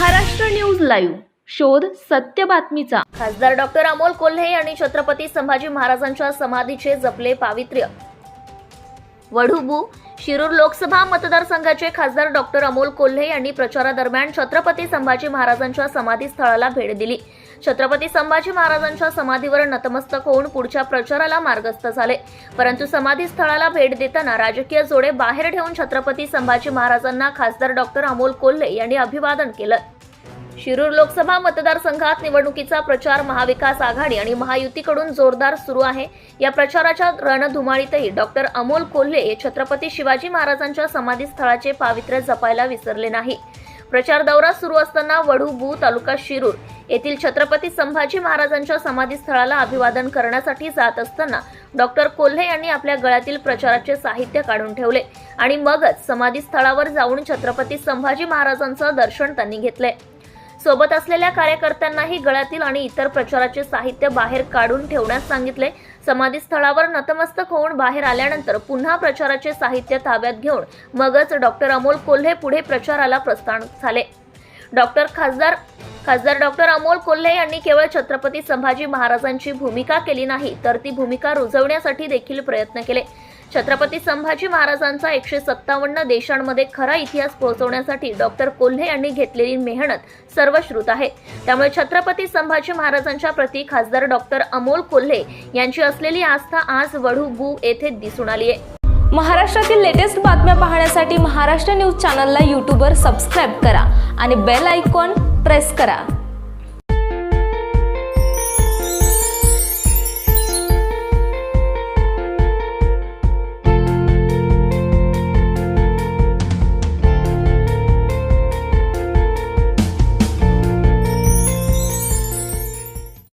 Maharashtra news live. शोध सत्य बातमीचा. खासदार डॉक्टर अमोल कोल्हे यांनी छत्रपती संभाजी महाराजांच्या समाधीचे जपले पावित्र्य. वढुबू शिरूर लोकसभा मतदारसंघाचे खासदार डॉक्टर अमोल कोल्हे यांनी प्रचारादरम्यान छत्रपती संभाजी महाराजांच्या समाधीस्थळाला भेट दिली. छत्रपती संभाजी महाराजांच्या समाधीवर नतमस्तक होऊन पुढच्या प्रचाराला मार्गस्थ झाले. परंतु समाधीस्थळाला भेट देताना राजकीय जोडे बाहेर ठेवून छत्रपती संभाजी महाराजांना खासदार डॉक्टर अमोल कोल्हे यांनी अभिवादन केलं. शिरूर लोकसभा मतदारसंघात निवडणुकीचा प्रचार महाविकास आघाडी आणि महायुतीकडून जोरदार सुरू आहे. या प्रचाराच्या रणधुमाळीतही डॉक्टर अमोल कोल्हे हे छत्रपती शिवाजी महाराजांच्या समाधीस्थळाचे पावित्र्य जपायला विसरले नाही. प्रचार दौरा सुरू असताना वढू तालुका शिरूर येथील छत्रपती संभाजी महाराजांच्या समाधीस्थळाला अभिवादन करण्यासाठी जात असताना डॉक्टर कोल्हे यांनी आपल्या गळ्यातील प्रचाराचे साहित्य काढून ठेवले आणि मगच समाधीस्थळावर जाऊन छत्रपती संभाजी महाराजांचं दर्शन त्यांनी घेतले सोबत असलेल्या कार्यकर्त्यांनाही गळ्यातील आणि इतर प्रचाराचे साहित्य बाहेर काढून ठेवण्यास सांगितले. समाधीस्थळावर नतमस्तक होऊन बाहेर आल्यानंतर पुन्हा प्रचाराचे साहित्य ताब्यात घेऊन मगच डॉक्टर अमोल कोल्हे पुढे प्रचाराला प्रस्थान झाले. डॉक्टर खासदार खासदार डॉक्टर अमोल कोल्हे यांनी केवळ छत्रपती संभाजी महाराजांची भूमिका केली नाही तर ती भूमिका रुजवण्यासाठी देखील प्रयत्न केले. छत्रपती संभाजी महाराजांचा एकशे सत्तावन्न देशांमध्ये खरा इतिहास पोहोचवण्यासाठी डॉक्टर कोल्हे यांनी घेतलेली मेहनत सर्वश्रुत आहे. त्यामुळे छत्रपती संभाजी महाराजांच्या प्रती खासदार डॉक्टर अमोल कोल्हे यांची असलेली आस्था आज वढू बू येथे दिसून आली आहे. महाराष्ट्रातील लेटेस्ट बातम्या पाहण्यासाठी महाराष्ट्र न्यूज चॅनलला यूट्यूबवर सबस्क्राईब करा आणि बेल आयकॉन प्रेस करा.